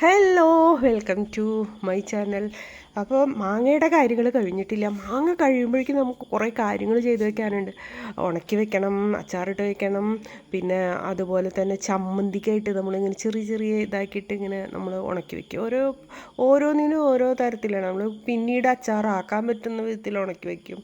Hello welcome to my channel അപ്പോൾ മാങ്ങയുടെ കാര്യങ്ങൾ കഴിഞ്ഞിട്ടില്ല. മാങ്ങ കഴിയുമ്പോഴേക്കും നമുക്ക് കുറേ കാര്യങ്ങൾ ചെയ്ത് വെക്കാനുണ്ട്. ഉണക്കി വെക്കണം അച്ചാറിട്ട് വെക്കണം പിന്നെ അതുപോലെ തന്നെ ചമ്മന്തിക്കായിട്ട് നമ്മളിങ്ങനെ ചെറിയ ചെറിയ ഇതാക്കിയിട്ട് ഇങ്ങനെ നമ്മൾ ഉണക്കി വെക്കും. ഓരോ ഓരോന്നിനും ഓരോ തരത്തിലാണ്. നമ്മൾ പിന്നീട് അച്ചാറാക്കാൻ പറ്റുന്ന വിധത്തിൽ ഉണക്കി വെക്കും.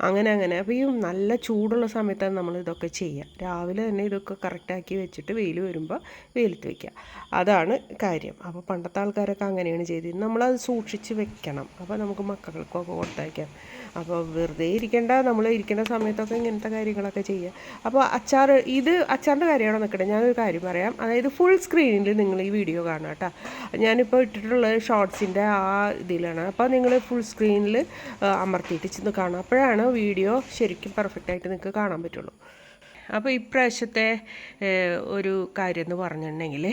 അങ്ങനെ അങ്ങനെ. അപ്പോൾ ഈ നല്ല ചൂടുള്ള സമയത്താണ് നമ്മൾ ഇതൊക്കെ ചെയ്യുക രാവിലെ തന്നെ ഇതൊക്കെ കറക്റ്റാക്കി വെച്ചിട്ട് വെയിൽ വരുമ്പോൾ വെയിലത്ത് വെക്കുക അതാണ് കാര്യം. അപ്പോൾ പണ്ടത്തെ ആൾക്കാരൊക്കെ അങ്ങനെയാണ് ചെയ്തത്. നമ്മളത് സൂക്ഷിച്ച് വെക്കണം. അപ്പോൾ നമുക്ക് മക്കൾക്കൊക്കെ കൊടുത്തയക്കാം. അപ്പോൾ വെറുതെ ഇരിക്കേണ്ട നമ്മൾ ഇരിക്കേണ്ട സമയത്തൊക്കെ ഇങ്ങനത്തെ കാര്യങ്ങളൊക്കെ ചെയ്യുക അപ്പോൾ അച്ചാർ ഇത് അച്ചാറിന്റെ കാര്യമാണോ നിൽക്കട്ടെ ഞാനൊരു കാര്യം പറയാം. അതായത് ഫുൾ സ്ക്രീനിൽ നിങ്ങൾ ഈ വീഡിയോ കാണുക കേട്ടോ ഞാനിപ്പോൾ ഇട്ടിട്ടുള്ള ഷോർട്സിന്റെ ആ ഇതിലാണ്. അപ്പോൾ നിങ്ങൾ ഫുൾ സ്ക്രീനിൽ അമർത്തിയിട്ട് ചെന്ന് കാണാം അപ്പോഴാണ് വീഡിയോ ശരിക്കും പെർഫെക്റ്റ് ആയിട്ട് നിങ്ങൾക്ക് കാണാൻ പറ്റുള്ളൂ. അപ്പോൾ ഇപ്രാവശ്യത്തെ ഒരു കാര്യം എന്ന് പറഞ്ഞിട്ടുണ്ടെങ്കിൽ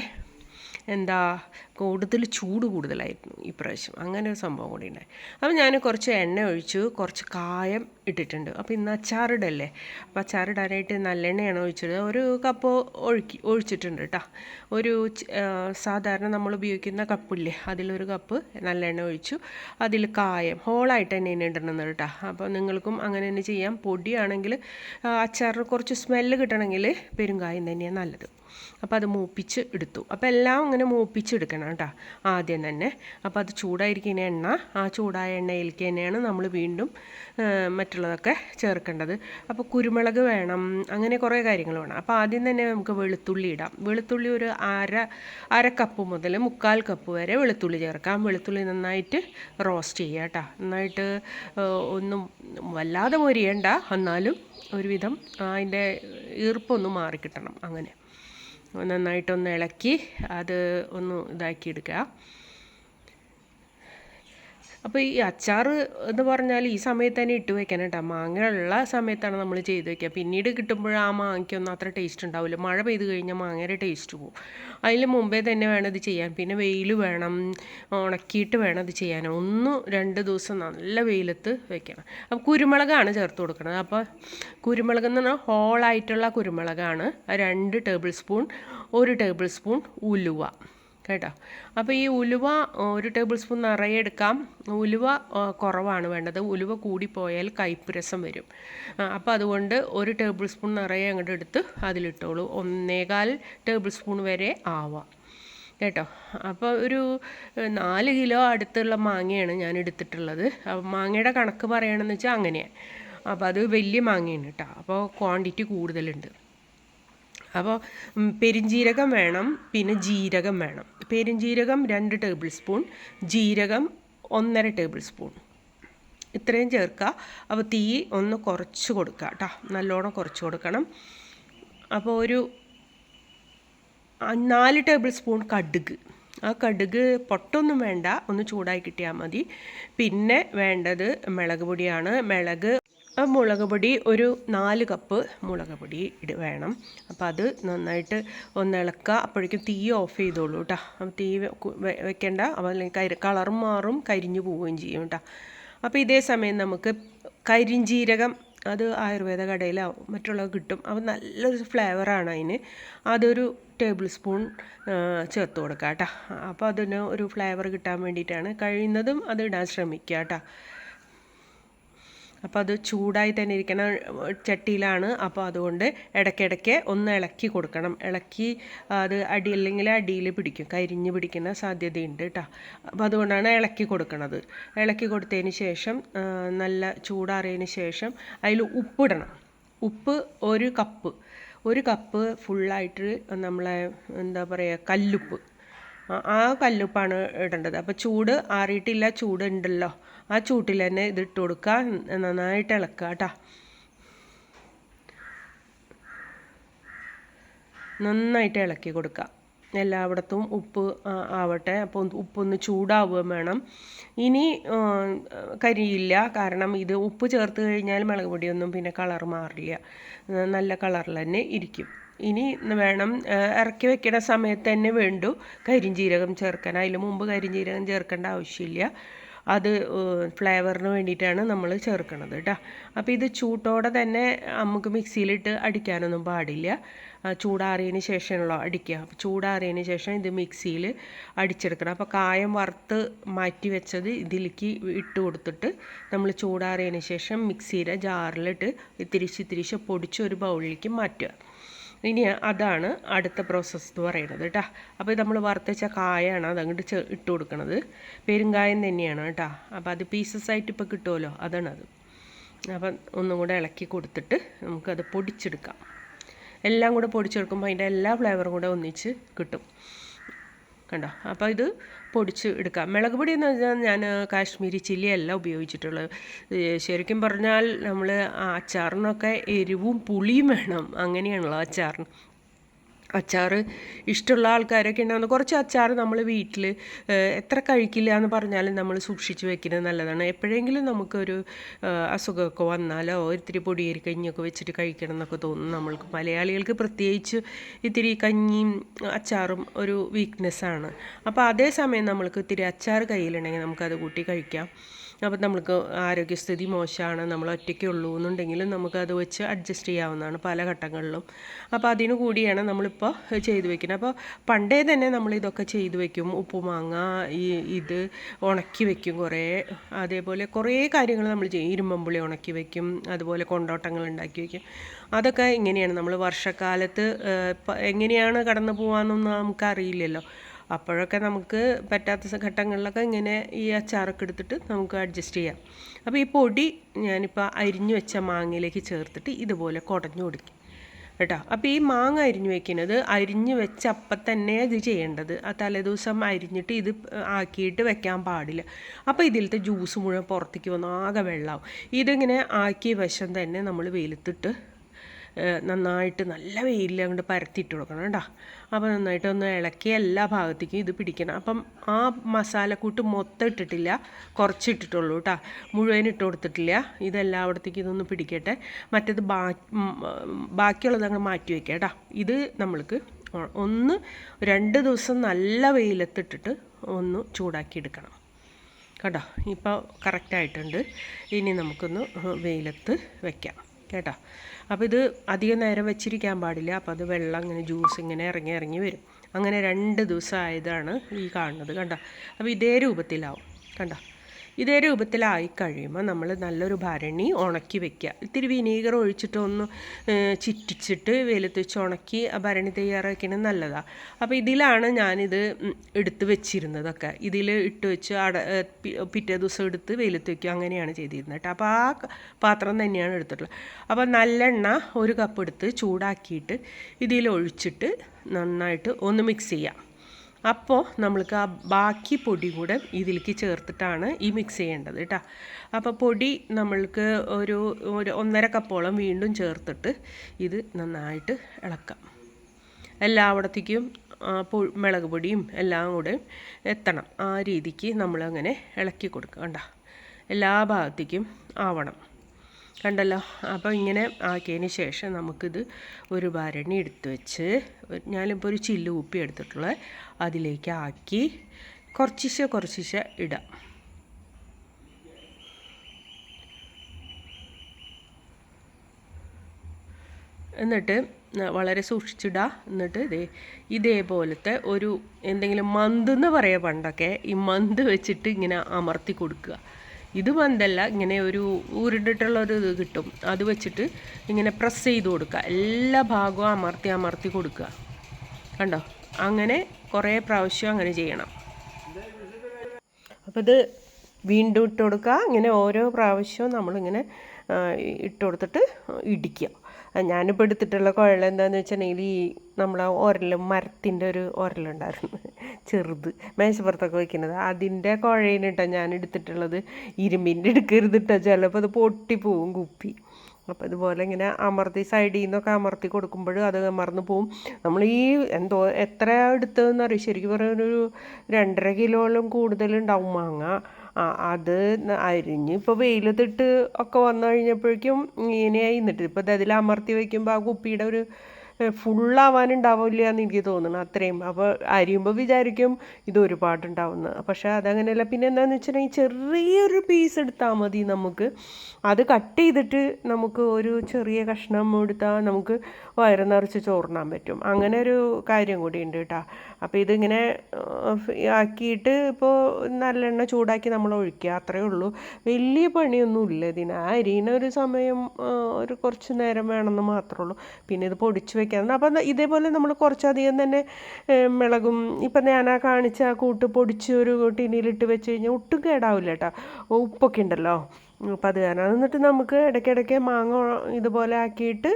എന്താ കൂടുതൽ ചൂട് കൂടുതലായിരുന്നു ഇപ്രാവശ്യം അങ്ങനെ ഒരു സംഭവം കൂടി ഉണ്ടായി. അപ്പോൾ ഞാൻ കുറച്ച് എണ്ണ ഒഴിച്ചു കുറച്ച് കായം ഇട്ടിട്ടുണ്ട്. അപ്പോൾ ഇന്ന് അച്ചാറിടല്ലേ? അപ്പോൾ അച്ചാറിടാനായിട്ട് നല്ലെണ്ണയാണ് ഒഴിച്ചത്. ഒരു കപ്പ് ഒഴുക്കി ഒഴിച്ചിട്ടുണ്ട് കേട്ടോ. ഒരു സാധാരണ നമ്മൾ ഉപയോഗിക്കുന്ന കപ്പില്ലേ അതിലൊരു കപ്പ് നല്ലെണ്ണ ഒഴിച്ചു. അതിൽ കായം ഹോളായിട്ട് തന്നെ ഇടണമെന്ന് കേട്ടോ. അപ്പോൾ നിങ്ങൾക്കും അങ്ങനെ തന്നെ ചെയ്യാം. പൊടിയാണെങ്കിൽ അച്ചാറിന് കുറച്ച് സ്മെല്ല് കിട്ടണമെങ്കിൽ പെരുങ്കായം തന്നെയാണ് നല്ലത്. അപ്പോൾ അത് മൂപ്പിച്ച് എടുത്തു. അപ്പോൾ എല്ലാം ഇങ്ങനെ മൂപ്പിച്ചെടുക്കണം കേട്ടോ ആദ്യം തന്നെ. അപ്പോൾ അത് ചൂടായിരിക്കുന്ന എണ്ണ ആ ചൂടായ എണ്ണയിലേക്ക് തന്നെയാണ് നമ്മൾ വീണ്ടും മറ്റുള്ളതൊക്കെ ചേർക്കേണ്ടത്. അപ്പോൾ കുരുമുളക് വേണം അങ്ങനെ കുറേ കാര്യങ്ങൾ വേണം. അപ്പോൾ ആദ്യം തന്നെ നമുക്ക് വെളുത്തുള്ളി ഇടാം. വെളുത്തുള്ളി ഒരു അര അര കപ്പ് മുതൽ മുക്കാൽ കപ്പ് വരെ വെളുത്തുള്ളി ചേർക്കാം. വെളുത്തുള്ളി നന്നായിട്ട് റോസ്റ്റ് ചെയ്യുക കേട്ടോ. നന്നായിട്ട് ഒന്നും വല്ലാതെ മൊരിയണ്ട. എന്നാലും ഒരുവിധം അതിന്റെ ഈർപ്പൊന്ന് മാറിക്കിട്ടണം അങ്ങനെ. നന്നായിട്ടൊന്ന് ഇളക്കി അത് ഒന്ന് ഇതാക്കി എടുക്കുക അപ്പോൾ ഈ അച്ചാർ എന്ന് പറഞ്ഞാൽ ഈ സമയത്ത് തന്നെ ഇട്ട് വെക്കണം കേട്ടോ. മാങ്ങ ഉള്ള സമയത്താണ് നമ്മൾ ചെയ്ത് വെക്കുക. പിന്നീട് കിട്ടുമ്പോൾ ആ മാങ്ങയ്ക്കൊന്നും അത്ര ടേസ്റ്റ് ഉണ്ടാവില്ല. മഴ പെയ്ത് കഴിഞ്ഞാൽ മാങ്ങയുടെ ടേസ്റ്റ് പോകും അതിന് മുമ്പേ തന്നെ വേണം ഇത് ചെയ്യാൻ. പിന്നെ വെയിൽ വേണം. ഉണക്കിയിട്ട് വേണം ഇത് ചെയ്യാൻ. ഒന്ന് രണ്ട് ദിവസം നല്ല വെയിലത്ത് വെക്കണം. അപ്പോൾ കുരുമുളകാണ് ചേർത്ത് കൊടുക്കുന്നത് അപ്പോൾ കുരുമുളക് എന്ന് പറഞ്ഞാൽ ഹോളായിട്ടുള്ള കുരുമുളകാണ്. രണ്ട് ടേബിൾ സ്പൂൺ ഒരു ടേബിൾ സ്പൂൺ ഉലുവ. കേട്ടോ. അപ്പോൾ ഈ ഉലുവ ഒരു ടേബിൾ സ്പൂൺ നിറയെ എടുക്കാം. ഉലുവ കുറവാണ് വേണ്ടത്. ഉലുവ കൂടിപ്പോയാൽ കയ്പ്പ് രസം വരും. അപ്പോൾ അതുകൊണ്ട് ഒരു ടേബിൾ സ്പൂൺ നിറയെ അങ്ങോട്ട് എടുത്ത് അതിലിട്ടോളൂ. ഒന്നേകാൽ ടേബിൾ സ്പൂൺ വരെ ആവാം. കേട്ടോ. അപ്പോൾ ഒരു നാല് കിലോ അടുത്തുള്ള മാങ്ങയാണ് ഞാൻ എടുത്തിട്ടുള്ളത്. മാങ്ങയുടെ കണക്ക് പറയണമെന്ന് വെച്ചാൽ അങ്ങനെയാണ് അപ്പോൾ അത് വലിയ മാങ്ങയാണ് കേട്ടോ. അപ്പോൾ ക്വാണ്ടിറ്റി കൂടുതലുണ്ട്. അപ്പോൾ പെരിഞ്ജീരകം വേണം പിന്നെ ജീരകം വേണം. പെരിഞ്ജീരകം രണ്ട് ടേബിൾ സ്പൂൺ ജീരകം ഒന്നര ടേബിൾ സ്പൂൺ. ഇത്രയും ചേർക്കുക. അപ്പോൾ തീ ഒന്ന് കുറച്ച് കൊടുക്കുക കേട്ടോ. നല്ലോണം കുറച്ച് കൊടുക്കണം. അപ്പോൾ ഒരു നാല് ടേബിൾ സ്പൂൺ കടുക്. ആ കടുക് പൊട്ടൊന്നും വേണ്ട. ഒന്ന് ചൂടായി കിട്ടിയാൽ മതി. പിന്നെ വേണ്ടത് മുളക് പൊടിയാണ്. മുളക് മുളക് പൊടി ഒരു നാല് കപ്പ് മുളക് പൊടി ഇട വേണം. അപ്പോൾ അത് നന്നായിട്ട് ഒന്ന് ഇളക്കുക. അപ്പോഴേക്കും തീ ഓഫ് ചെയ്തോളൂ കേട്ടോ തീ വെക്കേണ്ട. അപ്പോൾ അല്ലെങ്കിൽ കരി കളറും മാറും കരിഞ്ഞു പോവുകയും ചെയ്യും കേട്ടോ അപ്പോൾ ഇതേ സമയം നമുക്ക് കരിഞ്ജീരകം അത് ആയുർവേദ കടയിലാവും മറ്റുള്ളവ കിട്ടും. അപ്പോൾ നല്ലൊരു ഫ്ലേവറാണ് അതിന്. അതൊരു ടേബിൾ സ്പൂൺ ചേർത്ത് കൊടുക്കുക കേട്ടോ അപ്പോൾ അതിന് ഒരു ഫ്ലേവർ കിട്ടാൻ വേണ്ടിയിട്ടാണ്. കഴിയുന്നതും അത് ഇടാൻ ശ്രമിക്കുക കേട്ടോ അപ്പോൾ അത് ചൂടായി തന്നെ ഇരിക്കണം ചട്ടിയിലാണ്. അപ്പോൾ അതുകൊണ്ട് ഇടയ്ക്കിടയ്ക്ക് ഒന്ന് ഇളക്കി കൊടുക്കണം. ഇളക്കി അത് അടി അല്ലെങ്കിൽ അടിയിൽ പിടിക്കും. കരിഞ്ഞ് പിടിക്കുന്ന സാധ്യതയുണ്ട് കേട്ടോ അപ്പോൾ അതുകൊണ്ടാണ് ഇളക്കി കൊടുക്കണത്. ഇളക്കി കൊടുത്തതിന് ശേഷം നല്ല ചൂടാറിയതിന് ശേഷം അതിൽ ഉപ്പിടണം. ഉപ്പ് ഒരു കപ്പ്. ഒരു കപ്പ് ഫുള്ളായിട്ട് നമ്മളെ എന്താ പറയുക കല്ലുപ്പ്. ആ- കല്ലുപ്പാണ് ഇടേണ്ടത്. അപ്പോൾ ചൂട് ആറിയിട്ടില്ല ചൂട് ഉണ്ടല്ലോ ആ ചൂട്ടിൽ തന്നെ ഇത് ഇട്ട് കൊടുക്കുക നന്നായിട്ട് ഇളക്കുക കേട്ടോ നന്നായിട്ട് ഇളക്കി കൊടുക്കുക എല്ലായിടത്തും ഉപ്പ് ആവട്ടെ. അപ്പോൾ ഉപ്പൊന്ന് ചൂടാവുകയും വേണം. ഇനി കരിയില്ല. കാരണം ഇത് ഉപ്പ് ചേർത്ത് കഴിഞ്ഞാൽ മുളക് പൊടിയൊന്നും പിന്നെ കളർ മാറില്ല. നല്ല കളറിൽ തന്നെ ഇരിക്കും. ഇനി വേണം ഇറക്കി വെക്കുന്ന സമയത്ത് തന്നെ വേണ്ടു കരിഞ്ജീരകം ചേർക്കാൻ. അതിന് മുമ്പ് കരിഞ്ജീരകം ചേർക്കേണ്ട ആവശ്യമില്ല. അത് ഫ്ലേവറിന് വേണ്ടിയിട്ടാണ് നമ്മൾ ചേർക്കുന്നത് കേട്ടോ അപ്പോൾ ഇത് ചൂട്ടോടെ തന്നെ നമുക്ക് മിക്സിയിലിട്ട് അടിക്കാനൊന്നും പാടില്ല. ചൂടാറിയതിന് ശേഷമുള്ള അടിക്കുക. അപ്പോൾ ചൂടാറിയതിന് ശേഷം ഇത് മിക്സിയിൽ അടിച്ചെടുക്കണം. അപ്പോൾ കായം വറുത്ത് മാറ്റി വെച്ചത് ഇതിലേക്ക് ഇട്ട് കൊടുത്തിട്ട് നമ്മൾ ചൂടാറിയതിന് ശേഷം മിക്സിയുടെ ജാറിലിട്ട് തിരിച്ച് തിരിച്ച് പൊടിച്ച് ഒരു ബൗളിലേക്ക് മാറ്റുക. ഇനി അതാണ് അടുത്ത പ്രോസസ്സ് എന്ന് പറയുന്നത് കേട്ടോ അപ്പോൾ നമ്മൾ വറുത്തച്ച കായാണ് അതങ്ങോട്ട് ചെ ഇട്ട് കൊടുക്കണത്. പെരുങ്കായം തന്നെയാണ് കേട്ടോ അപ്പോൾ അത് പീസസ് ആയിട്ട് ഇപ്പോൾ കിട്ടുമല്ലോ അത് അപ്പം ഒന്നും കൂടെ ഇളക്കി കൊടുത്തിട്ട് നമുക്കത് പൊടിച്ചെടുക്കാം. എല്ലാം കൂടെ പൊടിച്ചെടുക്കുമ്പോൾ അതിന്റെ എല്ലാ ഫ്ലേവറും കൂടെ ഒന്നിച്ച് കിട്ടും. കണ്ടോ? അപ്പോൾ ഇത് പൊടിച്ച് എടുക്കാം. മുളക് പൊടി എന്ന് പറഞ്ഞാൽ ഞാൻ കാശ്മീരി ചില്ലിയല്ല ഉപയോഗിച്ചിട്ടുള്ളത്. ശരിക്കും പറഞ്ഞാൽ നമ്മൾ അച്ചാറിനൊക്കെ എരിവും പുളിയും വേണം. അങ്ങനെയാണല്ലോ അച്ചാറിന്. അച്ചാർ ഇഷ്ടമുള്ള ആൾക്കാരൊക്കെ ഉണ്ടാകുന്ന കുറച്ച് അച്ചാർ നമ്മൾ വീട്ടിൽ എത്ര കഴിക്കില്ല എന്ന് പറഞ്ഞാലും നമ്മൾ സൂക്ഷിച്ച് വെക്കുന്നത് നല്ലതാണ്. എപ്പോഴെങ്കിലും നമുക്കൊരു അസുഖമൊക്കെ വന്നാലോ ഇത്തിരി പൊടിയേരി കഞ്ഞിയൊക്കെ വെച്ചിട്ട് കഴിക്കണം എന്നൊക്കെ തോന്നും. നമ്മൾക്ക് മലയാളികൾക്ക് പ്രത്യേകിച്ച് ഇത്തിരി കഞ്ഞിയും അച്ചാറും ഒരു വീക്ക്നെസ്സാണ് അപ്പോൾ അതേസമയം നമ്മൾക്ക് ഇത്തിരി അച്ചാർ കയ്യിലുണ്ടെങ്കിൽ നമുക്കത് കൂട്ടി കഴിക്കാം. അപ്പം നമുക്ക് ആരോഗ്യസ്ഥിതി മോശമാണ് നമ്മൾ ഒറ്റയ്ക്കേ ഉള്ളൂ എന്നുണ്ടെങ്കിലും നമുക്കത് വെച്ച് അഡ്ജസ്റ്റ് ചെയ്യാവുന്നതാണ് പല ഘട്ടങ്ങളിലും. അപ്പോൾ അതിനു കൂടിയാണ് നമ്മളിപ്പോൾ ചെയ്തു വെക്കുന്നത്. അപ്പോൾ പണ്ടേ തന്നെ നമ്മൾ ഇതൊക്കെ ചെയ്തു വെക്കും. ഉപ്പുമാങ്ങ ഈ ഇത് ഉണക്കി വെക്കും കുറേ. അതേപോലെ കുറേ കാര്യങ്ങൾ നമ്മൾ ചെയ്യും. ഇരുമ്പമ്പുളി ഉണക്കി വെക്കും. അതുപോലെ കൊണ്ടോട്ടങ്ങൾ ഉണ്ടാക്കി വെക്കും. അതൊക്കെ ഇങ്ങനെയാണ്. നമ്മൾ വർഷക്കാലത്ത് എങ്ങനെയാണ് കടന്നു പോകാമെന്നൊന്നും നമുക്കറിയില്ലല്ലോ. അപ്പോഴൊക്കെ നമുക്ക് പറ്റാത്ത ഘട്ടങ്ങളിലൊക്കെ ഇങ്ങനെ ഈ അച്ചാറൊക്കെ എടുത്തിട്ട് നമുക്ക് അഡ്ജസ്റ്റ് ചെയ്യാം. അപ്പോൾ ഈ പൊടി ഞാനിപ്പോൾ അരിഞ്ഞു വെച്ച മാങ്ങയിലേക്ക് ചേർത്തിട്ട് ഇതുപോലെ കുടഞ്ഞു കൊടുക്കും കേട്ടോ. അപ്പോൾ ഈ മാങ്ങ അരിഞ്ഞു വെക്കുന്നത് അരിഞ്ഞു വെച്ച അപ്പം തന്നെ ഇത് ചെയ്യേണ്ടത്. ആ തലേദിവസം അരിഞ്ഞിട്ട് ഇത് ആക്കിയിട്ട് വെക്കാൻ പാടില്ല. അപ്പോൾ ഇതിലത്തെ ജ്യൂസ് മുഴുവൻ പുറത്തേക്ക് വന്ന് ആകെ വെള്ളമാവും ഇതിങ്ങനെ ആക്കിയ വശം തന്നെ നമ്മൾ വെയിലത്തിട്ട് നന്നായിട്ട് നല്ല വെയിലിൽ അങ്ങോട്ട് പരത്തിയിട്ട് കൊടുക്കണം കേട്ടോ. അപ്പോൾ നന്നായിട്ട് ഒന്ന് ഇളക്കി എല്ലാ ഭാഗത്തേക്കും ഇത് പിടിക്കണം. അപ്പം ആ മസാലക്കൂട്ട് മൊത്തം ഇട്ടിട്ടില്ല കുറച്ച് ഇട്ടിട്ടുള്ളൂ കേട്ടോ. മുഴുവൻ ഇട്ട് കൊടുത്തിട്ടില്ല. ഇതെല്ലായിടത്തേക്കും ഇതൊന്ന് പിടിക്കട്ടെ. മറ്റേത് ബാക്കിയുള്ളത് അങ്ങ് മാറ്റി വയ്ക്കാം കേട്ടോ. ഇത് നമ്മൾക്ക് ഒന്ന് രണ്ട് ദിവസം നല്ല വെയിലത്തിട്ടിട്ട് ഒന്ന് ചൂടാക്കി എടുക്കണം. കേട്ടോ. ഇപ്പോൾ കറക്റ്റായിട്ടുണ്ട് ഇനി നമുക്കൊന്ന് വെയിലത്ത് വെക്കാം. കേട്ടോ. അപ്പോൾ ഇത് അധികം നേരം വെച്ചിരിക്കാൻ പാടില്ല. അപ്പോൾ അത് വെള്ളം ഇങ്ങനെ ജ്യൂസ് ഇങ്ങനെ ഇറങ്ങി ഇറങ്ങി വരും. അങ്ങനെ രണ്ട് ദിവസം ആയതാണ് ഈ കാണുന്നത് കണ്ടോ? അപ്പോൾ ഇതേ രൂപത്തിലാവും. കണ്ടോ? ഇതേ രൂപത്തിലായി കഴിയുമ്പോൾ നമ്മൾ നല്ലൊരു ഭരണി ഉണക്കി വെക്കുക. ഇത്തിരി വിനീഗർ ഒഴിച്ചിട്ട് ഒന്ന് ചിറ്റിച്ചിട്ട് വെയിലത്ത് വെച്ച് ഉണക്കി ആ ഭരണി തയ്യാറാക്കുന്നത് നല്ലതാണ് അപ്പോൾ ഇതിലാണ് ഞാനിത് എടുത്ത് വെച്ചിരുന്നതൊക്കെ. ഇതിൽ ഇട്ട് വെച്ച് അട പിറ്റേ ദിവസം എടുത്ത് വെയിലത്ത് വെക്കുക. അങ്ങനെയാണ് ചെയ്തിരുന്നത് കേട്ടോ. അപ്പോൾ ആ പാത്രം തന്നെയാണ് എടുത്തിട്ടുള്ളത്. അപ്പോൾ നല്ലെണ്ണ ഒരു കപ്പ് എടുത്ത് ചൂടാക്കിയിട്ട് ഇതിൽ ഒഴിച്ചിട്ട് നന്നായിട്ട് ഒന്ന് മിക്സ് ചെയ്യാം. അപ്പോൾ നമ്മൾക്ക് ആ ബാക്കി പൊടി കൂടെ ഇതിലേക്ക് ചേർത്തിട്ടാണ് ഈ മിക്സ് ചെയ്യേണ്ടത് കേട്ടോ അപ്പോൾ പൊടി നമ്മൾക്ക് ഒരു ഒരു ഒന്നര കപ്പോളം വീണ്ടും ചേർത്തിട്ട് ഇത് നന്നായിട്ട് ഇളക്കാം. എല്ലാവിടത്തേക്കും മുളക് പൊടിയും എല്ലാം കൂടെ എത്തണം. ആ രീതിക്ക് നമ്മളങ്ങനെ ഇളക്കി കൊടുക്കുക കണ്ട. എല്ലാ ഭാഗത്തേക്കും ആവണം. കണ്ടല്ലോ? അപ്പോൾ ഇങ്ങനെ ആക്കിയതിന് ശേഷം നമുക്കിത് ഒരു ഭരണി എടുത്ത് വെച്ച് ഞാനിപ്പോൾ ഒരു ചില്ല് ഉപ്പി എടുത്തിട്ടുള്ള അതിലേക്ക് ആക്കി കുറച്ചിശ കുറച്ചിശ ഇടാം. എന്നിട്ട് വളരെ സൂക്ഷിച്ചിടുക എന്നിട്ട് ഇതേ ഇതേപോലത്തെ ഒരു എന്തെങ്കിലും മന്ത് എന്ന് പറയാം പണ്ടൊക്കെ ഈ മന്ത് വെച്ചിട്ട് ഇങ്ങനെ അമർത്തി കൊടുക്കുക. ഇത് മന്തല്ല ഇങ്ങനെ ഒരു ഉരുണ്ടിട്ടുള്ള ഒരു ഇത് കിട്ടും. അത് വെച്ചിട്ട് ഇങ്ങനെ പ്രസ് ചെയ്ത് കൊടുക്കുക. എല്ലാ ഭാഗവും അമർത്തി അമർത്തി കൊടുക്കുക. കണ്ടോ? അങ്ങനെ കുറേ പ്രാവശ്യം അങ്ങനെ ചെയ്യണം. അപ്പോൾ ഇത് വീണ്ടും ഇട്ട് കൊടുക്കുക. ഇങ്ങനെ ഓരോ പ്രാവശ്യവും നമ്മളിങ്ങനെ ഇട്ട് കൊടുത്തിട്ട് ഇടിക്കുക. ഞാനിപ്പോൾ എടുത്തിട്ടുള്ള കുഴൽ എന്താണെന്ന് വെച്ചിട്ടുണ്ടെങ്കിൽ ഈ നമ്മളെ ഉരൽ മരത്തിന്റെ ഒരു ഉരലുണ്ടായിരുന്നു ചെറുത്. മേശപ്പുറത്തൊക്കെ വെക്കുന്നത്. അതിന്റെ കുഴയിനിട്ടോ ഞാൻ എടുത്തിട്ടുള്ളത് ഇരുമ്പിന്റെ എടുക്കരുത് കേട്ടോ ചിലപ്പോൾ അത് പൊട്ടിപ്പോവും കുപ്പി. അപ്പോൾ ഇതുപോലെ ഇങ്ങനെ അമർത്തി സൈഡിൽ നിന്നൊക്കെ അമർത്തി കൊടുക്കുമ്പോൾ അത് അമർന്ന് പോവും. നമ്മൾ ഈ എന്തോ എത്ര എടുത്തതെന്ന് അറിയാം? ശരിക്കും പറഞ്ഞാൽ ഒരു രണ്ടര കിലോയോളം കൂടുതലുണ്ടാവും മാങ്ങ. അത് ന- അരിഞ്ഞ് ഇപ്പോൾ വെയിലത്തിട്ട് ഒക്കെ വന്നു കഴിഞ്ഞപ്പോഴേക്കും ഇങ്ങനെയായി നിന്നിട്ട്. ഇപ്പോൾ അതിൽ അമർത്തി വയ്ക്കുമ്പോൾ ആ കുപ്പിയുടെ ഒരു ഫുള്ളാവാനുണ്ടാവില്ല എന്ന് എനിക്ക് തോന്നുന്നു അത്രയും. അപ്പോൾ അരിയുമ്പോൾ വിചാരിക്കും ഇത് ഒരുപാടുണ്ടാവുന്നു. പക്ഷേ അതങ്ങനെയല്ല. പിന്നെ എന്താണെന്ന് വെച്ചിട്ടുണ്ടെങ്കിൽ ചെറിയൊരു പീസ് എടുത്താൽ മതി നമുക്ക്. അത് കട്ട് ചെയ്തിട്ട് നമുക്ക് ഒരു ചെറിയ കഷ്ണം എടുത്താൽ നമുക്ക് വയറ് നിറച്ച് ചോറിനാൻ പറ്റും. അങ്ങനെ ഒരു കാര്യം കൂടി ഉണ്ട് കേട്ടോ. അപ്പോൾ ഇതിങ്ങനെ ആക്കിയിട്ട് ഇപ്പോൾ നല്ലെണ്ണ ചൂടാക്കി നമ്മൾ ഒഴിക്കുക അത്രയേ ഉള്ളൂ. വലിയ പണിയൊന്നുമില്ല ഇതിന്. ആ അരിന ഒരു സമയം ഒരു കുറച്ച് നേരം വേണമെന്ന് മാത്രമേ ഉള്ളൂ. പിന്നെ ഇത് പൊടിച്ച് വെക്കാൻ അപ്പം ഇതേപോലെ നമ്മൾ കുറച്ചധികം തന്നെ മിളകും ഇപ്പം ഞാൻ ആ കാണിച്ച ആ കൂട്ട് പൊടിച്ച് ഒരു ടിന്നിലിട്ട് വെച്ച് കഴിഞ്ഞാൽ ഒട്ടും കേടാവില്ല കേട്ടോ. ഉപ്പൊക്കെ ഉണ്ടല്ലോ. അപ്പം അത് കാരണം എന്നിട്ട് നമുക്ക് ഇടയ്ക്കിടയ്ക്ക് മാങ്ങ ഇതുപോലെ ആക്കിയിട്ട്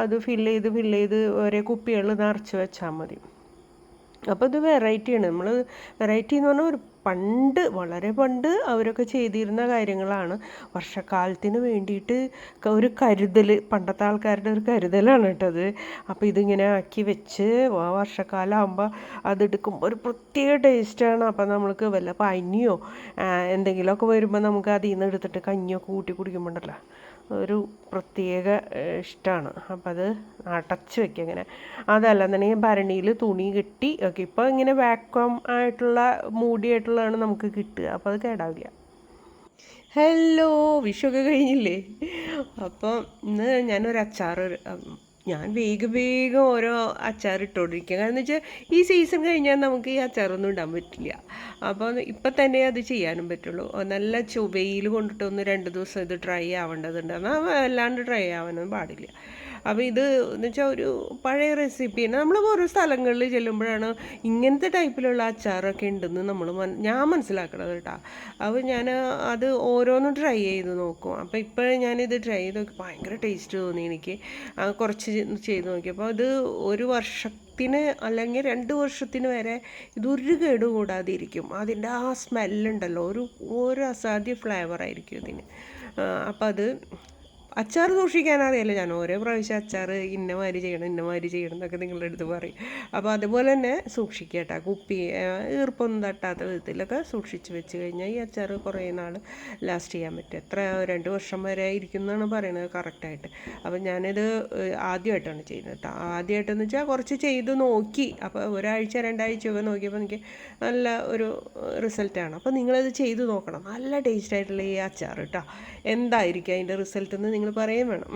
അത് ഫില്ല് ചെയ്ത് ഫില്ല് ചെയ്ത് ഒരേ കുപ്പികൾ നിറച്ച് വെച്ചാൽ മതി. അപ്പോൾ ഇത് വെറൈറ്റിയാണ് നമ്മൾ വെറൈറ്റി എന്ന് പറഞ്ഞാൽ ഒരു പണ്ട് വളരെ പണ്ട് അവരൊക്കെ ചെയ്തിരുന്ന കാര്യങ്ങളാണ്. വർഷക്കാലത്തിന് വേണ്ടിയിട്ട് ഒരു കരുതൽ പണ്ടത്തെ ആൾക്കാരുടെ ഒരു കരുതലാണ് കേട്ടത് അപ്പോൾ ഇതിങ്ങനെ ആക്കി വെച്ച് വർഷക്കാലം ആകുമ്പോൾ അതെടുക്കുമ്പോൾ ഒരു പ്രത്യേക ടേസ്റ്റാണ് അപ്പോൾ നമ്മൾക്ക് വല്ല പനിയോ എന്തെങ്കിലുമൊക്കെ വരുമ്പോൾ നമുക്ക് അതിൽ നിന്ന് എടുത്തിട്ട് കഞ്ഞിയൊക്കെ കൂട്ടി കുടിക്കുമ്പോണ്ടല്ലോ ഒരു പ്രത്യേക ഇഷ്ടമാണ് അപ്പം അത് അടച്ച് വെക്കുക ഇങ്ങനെ അതല്ലെന്നുണ്ടെങ്കിൽ ഭരണിയിൽ തുണി കെട്ടി ഓക്കെ ഇപ്പോൾ ഇങ്ങനെ വാക്വം ആയിട്ടുള്ള മൂടിയായിട്ടുള്ളതാണ് നമുക്ക് കിട്ടുക. അപ്പോൾ അത് കേടാവില്ല. ഹലോ വിഷുവൊക്കെ കഴിഞ്ഞില്ലേ? അപ്പം ഇന്ന് ഞാനൊരു അച്ചാർ ഞാൻ വേഗം വേഗം ഓരോ അച്ചാർ ഇട്ടുകൊണ്ടിരിക്കുക. കാരണം വെച്ചാൽ ഈ സീസൺ കഴിഞ്ഞാൽ നമുക്ക് ഈ അച്ചാറൊന്നും ഇടാൻ പറ്റില്ല. അപ്പോൾ ഇപ്പം തന്നെ അത് ചെയ്യാനും പറ്റുള്ളൂ. നല്ല ചുവയിൽ കൊണ്ടിട്ടൊന്ന് രണ്ട് ദിവസം ഇത് ട്രൈ ആവേണ്ടതുണ്ട്. എന്നാൽ അല്ലാണ്ട് ട്രൈ ആവാനൊന്നും പാടില്ല. അപ്പോൾ ഇത് എന്ന് വെച്ചാൽ ഒരു പഴയ റെസിപ്പിയാണ് നമ്മൾ ഓരോ സ്ഥലങ്ങളിൽ ചെല്ലുമ്പോഴാണ് ഇങ്ങനത്തെ ടൈപ്പിലുള്ള അച്ചാറൊക്കെ ഉണ്ടെന്ന് നമ്മൾ ഞാൻ മനസ്സിലാക്കണത് കേട്ടോ. അപ്പോൾ ഞാൻ അത് ഓരോന്നും ട്രൈ ചെയ്ത് നോക്കും. അപ്പോൾ ഇപ്പോൾ ഞാനിത് ട്രൈ ചെയ്ത് നോക്കി ഭയങ്കര ടേസ്റ്റ് തോന്നി എനിക്ക്. കുറച്ച് ചെയ്ത് നോക്കിയപ്പോൾ അത് ഒരു വർഷം വർഷത്തിന് അല്ലെങ്കിൽ രണ്ട് വർഷത്തിന് വരെ ഇതൊരു കേട് കൂടാതെ ഇരിക്കും അതിന്റെ ആ സ്മെല്ലുണ്ടല്ലോ ഒരു ഒരു അസാധ്യ ഫ്ലേവർ ആയിരിക്കും ഇതിന്. അപ്പം അത് അച്ചാർ സൂക്ഷിക്കാൻ അറിയാലോ ഞാൻ. ഓരോ പ്രാവശ്യം അച്ചാർ ഇന്നമാതിരി ചെയ്യണം ഇന്നമാതിരി ചെയ്യണം എന്നൊക്കെ നിങ്ങളുടെ അടുത്ത് പറയും. അപ്പോൾ അതുപോലെ തന്നെ സൂക്ഷിക്കുക കേട്ടോ. കുപ്പി ഈർപ്പൊന്നും തട്ടാത്ത വിധത്തിലൊക്കെ സൂക്ഷിച്ച് വെച്ച് കഴിഞ്ഞാൽ ഈ അച്ചാർ കുറേ നാൾ ലാസ്റ്റ് ചെയ്യാൻ പറ്റും. എത്ര രണ്ട് വർഷം വരെ ഇരിക്കുന്നതാണ് പറയുന്നത് കറക്റ്റായിട്ട് അപ്പോൾ ഞാനിത് ആദ്യമായിട്ടാണ് ചെയ്യുന്നത് ആദ്യമായിട്ടെന്ന് വെച്ചാൽ കുറച്ച് ചെയ്ത് നോക്കി. അപ്പോൾ ഒരാഴ്ച രണ്ടാഴ്ചയൊക്കെ നോക്കിയപ്പോൾ എനിക്ക് നല്ല ഒരു റിസൾട്ടാണ് അപ്പോൾ നിങ്ങളത് ചെയ്ത് നോക്കണം. നല്ല ടേസ്റ്റ് ആയിട്ടുള്ള ഈ അച്ചാർ കേട്ടോ. എന്തായിരിക്കും അതിന്റെ റിസൾട്ട് എന്ന് നിങ്ങൾ പറയുകയും വേണം.